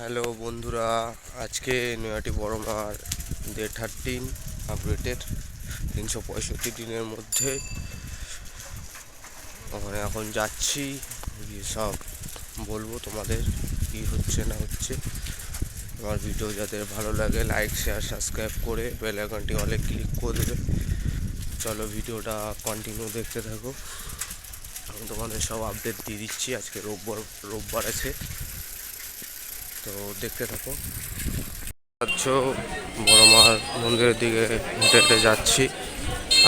Hello বন্ধুরা, আজকে নয়াটি বড় মার ডে থার্টিন আপডেটের তিনশো পঁয়ষট্টি দিনের মধ্যে। ওখানে এখন যাচ্ছি, গিয়ে সব বলব তোমাদের কি হচ্ছে না হচ্ছে। আমার ভিডিও যাদের ভালো লাগে লাইক শেয়ার সাবস্ক্রাইব করে বেল আইকনটি অলে ক্লিক করে দেবে। চলো ভিডিওটা কন্টিনিউ দেখতে থাকো। আমি তোমাদের সব আপডেট দিয়ে দিচ্ছি, আজকে রোববার রোববার আছে। তো দেখতে থাকো। পাচ্ছ বড় মার মন্দিরের দিকে হেঁটে হেঁটে যাচ্ছি।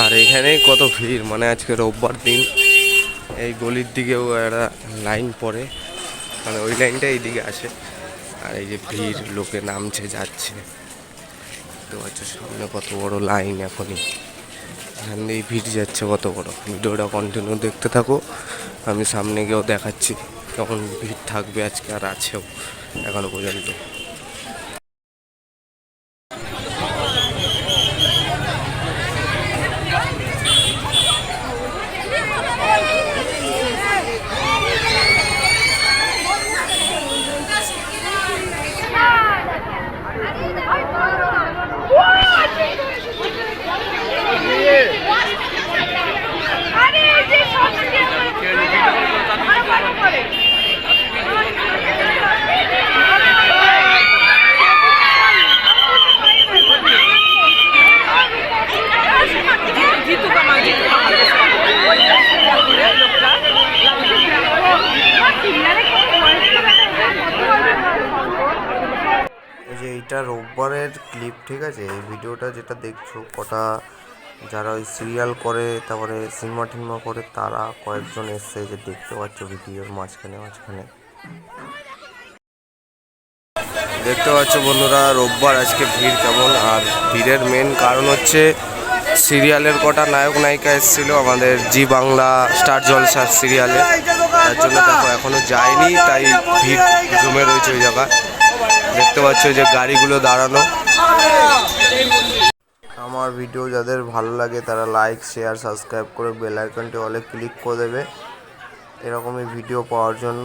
আর এখানেই কত ভিড় মানে আজকে রোববার দিন। এই গলির দিকেও একটা লাইন পড়ে মানে ওই লাইনটা এইদিকে আসে। আর এই যে ভিড়, লোকে নামছে, যাচ্ছে। তো হচ্ছে সামনে কত বড় লাইন এখনই। এখান দিয়েই ভিড় যাচ্ছে কত বড়। ভিডিওটা কন্টিনিউ দেখতে থাকো, আমি সামনে গিয়েও দেখাচ্ছি। কেমন ভিড় থাকবে আজকে আর আছেও এখনও পর্যন্ত। এইটা রোববারের ক্লিপ ঠিক আছে? এই ভিডিওটা যেটা দেখছ, কটা যারা ওই সিরিয়াল করে, তারপরে সিনেমা টিনেমা করে, তারা কয়েকজন এসছে যে দেখতে পাচ্ছ ভিডিওর মাঝখানে মাঝখানে। দেখতে পাচ্ছ বন্ধুরা, রোববার আজকে ভিড় কেমন? আর ভিড়ের মেন কারণ হচ্ছে সিরিয়ালের কটা নায়ক, নায়িকা এসেছিল, আমাদের জি বাংলা স্টার জলসা সিরিয়ালে তার জন্য দেখো, এখনও যায়নি, তাই ভিড় জমে রয়েছে ওই জায়গায়। দেখতে পাচ্ছ যে গাড়িগুলো দাঁড়ানো। আমার ভিডিও যাদের ভালো লাগে তারা লাইক শেয়ার সাবস্ক্রাইব করে বেল আইকনটি অলে ক্লিক করে দেবে। এরকমই ভিডিও পাওয়ার জন্য।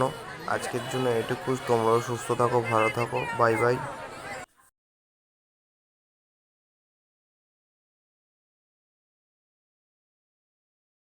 আজকের জন্য এটুকু। তোমরাও সুস্থ থাকো, ভালো থাকো। Bye bye